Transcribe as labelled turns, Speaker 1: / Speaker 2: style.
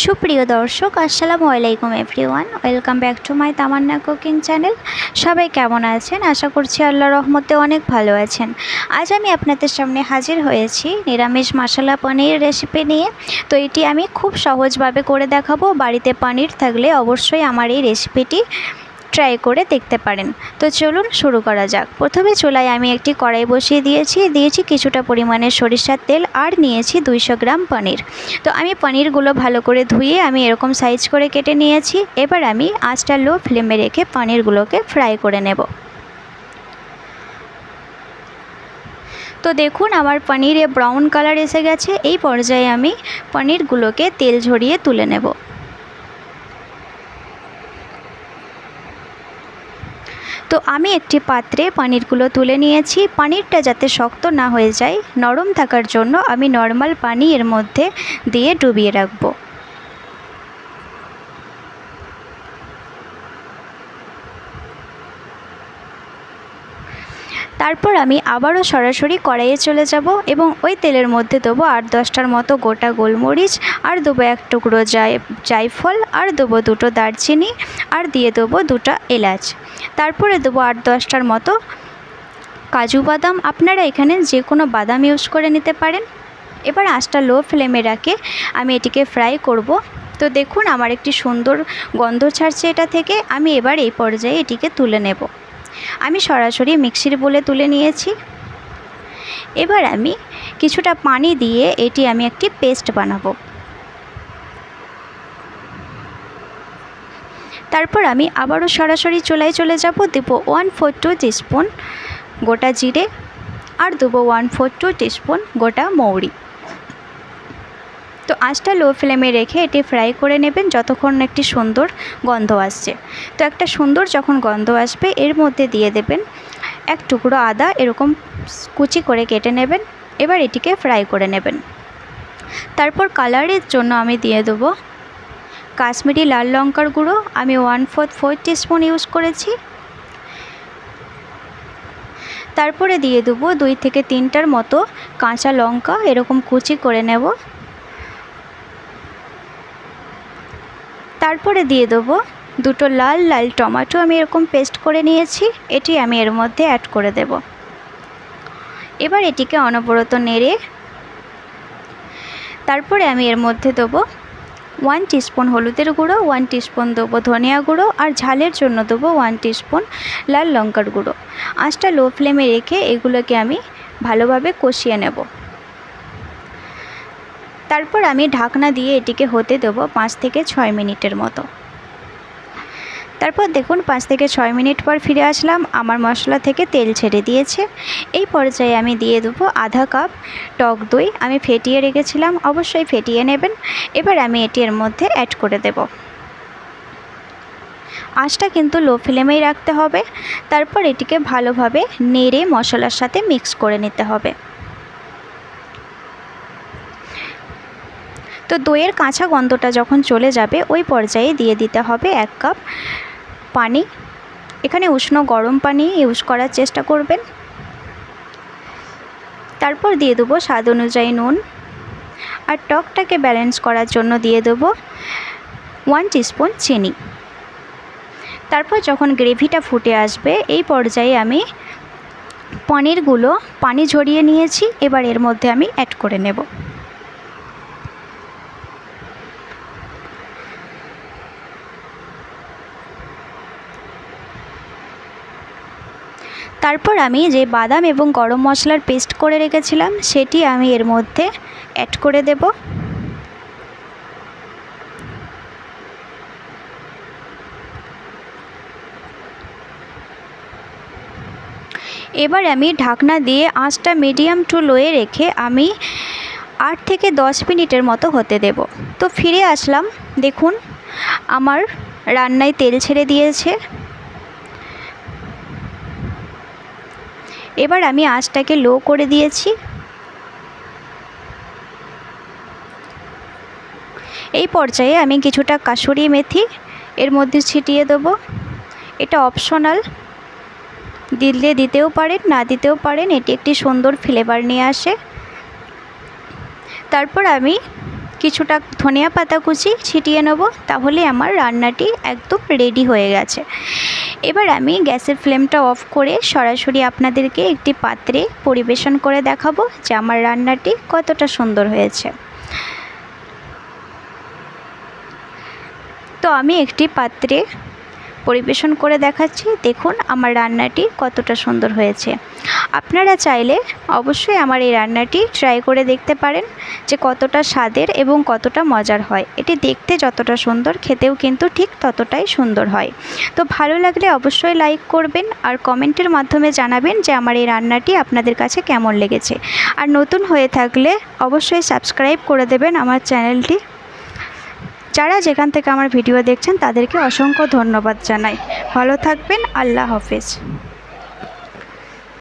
Speaker 1: সুপ্রিয় দর্শক, আসসালামু আলাইকুম everyone welcome back to my Tamanna cooking channel সবাই কেমন আছেন? আশা করছি আল্লাহ রহমতে অনেক ভালো আছেন। আজ আমি আপনাদের সামনে হাজির হয়েছি নিরামিষ মশলা পনির রেসিপি নিয়ে। তো এটি আমি খুব সহজভাবে করে দেখাবো। বাড়িতে পনির থাকলে অবশ্যই আমার এই রেসিপিটি ট্রাই করে দেখতে পারেন। তো চলুন শুরু করা যাক। প্রথমে চুলায় আমি একটি কড়াই বসিয়ে দিয়েছি। দিয়েছি কিছুটা পরিমাণে সরিষার তেল আর নিয়েছি দুইশো গ্রাম পনির। তো আমি পনিরগুলো ভালো করে ধুয়ে আমি এরকম সাইজ করে কেটে নিয়েছি। এবার আমি আঁচটা লো ফ্লেমে রেখে পনিরগুলোকে ফ্রাই করে নেব। তো দেখুন আমার পনিরে ব্রাউন কালার এসে গেছে। এই পর্যায়ে আমি পনিরগুলোকে তেল ঝরিয়ে তুলে নেব। তো আমি একটি পাত্রে পানিরগুলো তুলে নিয়েছি। পানিরটা যাতে শক্ত না হয়ে যায়, নরম থাকার জন্য আমি নর্মাল পানি এর মধ্যে দিয়ে ডুবিয়ে রাখব। তারপর আমি আবারও সরাসরি কড়াইয়ে চলে যাব এবং ওই তেলের মধ্যে দেবো আট দশটার মতো গোটা গোলমরিচ, আর দেবো এক টুকরো জাই জায়ফল আর দেবো দুটো দারচিনি, আর দিয়ে দেবো দুটো এলাচ। তারপরে দেবো আট দশটার মতো কাজু বাদাম। আপনারা এখানে যে কোনো বাদাম ইউজ করে নিতে পারেন। এবার আঁচটা লো ফ্লেমে রাখে, আমি এটিকে ফ্রাই করব। তো দেখুন, আমার একটি সুন্দর গন্ধ ছাড়ছে এটা থেকে। আমি এবার এই পর্যায়ে এটিকে তুলে নেব। আমি সরাসরি মিক্সির বলে তুলে নিয়েছি। এবার আমি কিছুটা পানি দিয়ে এটি আমি একটি পেস্ট বানাবো। তারপর আমি আবারও সরাসরি চুলায় চলে যাব। দেব ওয়ান ফোর টু টিস্পুন গোটা জিরে আর দেবো ওয়ান ফোর টু টিস্পুন গোটা মৌরি। তো আঁচটা লো ফ্লেমে রেখে এটি ফ্রাই করে নেবেন যতক্ষণ একটি সুন্দর গন্ধ আসছে। তো একটা সুন্দর যখন গন্ধ আসবে, এর মধ্যে দিয়ে দেবেন এক টুকরো আদা, এরকম কুচি করে কেটে নেবেন, এবার এটিকে ফ্রাই করে নেবেন। তারপর কালারের জন্য আমি দিয়ে দেবো কাশ্মীরি লাল লঙ্কার গুঁড়ো, আমি one fourth four teaspoon use করেছি। তারপরে দিয়ে দেবো দুই থেকে তিনটার মতো কাঁচা লঙ্কা, এরকম কুচি করে নেব। তারপরে দিয়ে দেবো দুটো লাল লাল টমেটো আমি এরকম পেস্ট করে নিয়েছি, এটি আমি এর মধ্যে অ্যাড করে দেব। এবার এটিকে অনবরত নেড়ে তারপরে আমি এর মধ্যে দেবো ওয়ান টিস্পুন হলুদের গুঁড়ো ওয়ান টিস্পুন দেবো ধনিয়া গুঁড়ো, আর ঝালের জন্য দেবো ওয়ান টিস্পুন লাল লঙ্কার গুঁড়ো। আঁচটা লো ফ্লেমে রেখে এগুলোকে আমি ভালোভাবে কষিয়ে নেব। তারপর আমি ঢাকনা দিয়ে এটিকে হতে দেবো পাঁচ থেকে ছয় মিনিটের মতো। তারপর দেখুন পাঁচ থেকে ছয় মিনিট পর ফিরে আসলাম। আমার মশলা থেকে তেল ছেড়ে দিয়েছে। এই পর্যায়ে আমি দিয়ে দেবো আধা কাপ টক দই। আমি ফেটিয়ে রেখেছিলাম, অবশ্যই ফেটিয়ে নেবেন। এবার আমি এটি এর মধ্যে অ্যাড করে দেব। আঁচটা কিন্তু লো ফ্লেমেই রাখতে হবে। তারপর এটিকে ভালোভাবে নেড়ে মশলার সাথে মিক্স করে নিতে হবে। তো দইয়ের কাঁচা গন্ধটা যখন চলে যাবে, ওই পর্যায়ে দিয়ে দিতে হবে এক কাপ পানি। এখানে উষ্ণ গরম পানি ইউজ করার চেষ্টা করবেন। তারপর দিয়ে দেবো স্বাদ অনুযায়ী নুন। আর টকটাকে ব্যালেন্স করার জন্য দিয়ে দেবো ওয়ান টিস্পুন চিনি। তারপর যখন গ্রেভিটা ফুটে আসবে, এই পর্যায়ে আমি পনিরগুলো পানি ঝরিয়ে নিয়েছি। এবার এর মধ্যে আমি অ্যাড করে নেব। তারপর আমি যে বাদাম এবং গরম মশলার পেস্ট করে রেখেছিলাম, সেটি আমি এর মধ্যে অ্যাড করে দেব। এবার আমি ঢাকনা দিয়ে আঁচটা মিডিয়াম টু লোয়ে রেখে আমি আট থেকে দশ মিনিটের মতো হতে দেব। তো ফিরে আসলাম, দেখুন, আমার রান্নায় তেল ছেড়ে দিয়েছে। এবার আমি আঁচটাকে লো করে দিয়েছি। এই পর্যায়ে আমি কিছুটা কাসুরি মেথি এর মধ্যে ছিটিয়ে দেবো। এটা অপশনাল দিলে দিতেও পারেন, না দিতেও পারেন, এটি একটি সুন্দর ফ্লেভার নিয়ে আসে। তারপর আমি কিছুটা ধনিয়া পাতা কুচি ছিটিয়ে নেব, তাহলে আমার রান্নাটি একদম রেডি হয়ে গেছে। এবার আমি গ্যাসের ফ্লেমটা অফ করে সরাসরি আপনাদেরকে একটি পাত্রে পরিবেশন করে দেখাবো যে আমার রান্নাটি কতটা সুন্দর হয়েছে। তো আমি একটি পাত্রে পরিবেশন করে দেখাচ্ছি। দেখুন আমার রান্নাটি কতটা সুন্দর হয়েছে। আপনারা চাইলে অবশ্যই আমার এই রান্নাটি ট্রাই করে দেখতে পারেন যে কতটা স্বাদের এবং কতটা মজার হয়। এটি দেখতে যতটা সুন্দর, খেতেও কিন্তু ঠিক ততটাই সুন্দর হয়। তো ভালো লাগলে অবশ্যই লাইক করবেন আর কমেন্টের মাধ্যমে জানাবেন যে আমার এই রান্নাটি আপনাদের কাছে কেমন লেগেছে। আর নতুন হয়ে থাকলে অবশ্যই সাবস্ক্রাইব করে দেবেন আমার চ্যানেলটি যারা যেখান থেকে আমার ভিডিও দেখছেন তাদেরকে অসংখ্য ধন্যবাদ জানাই। ভালো থাকবেন আল্লাহ হাফেজ।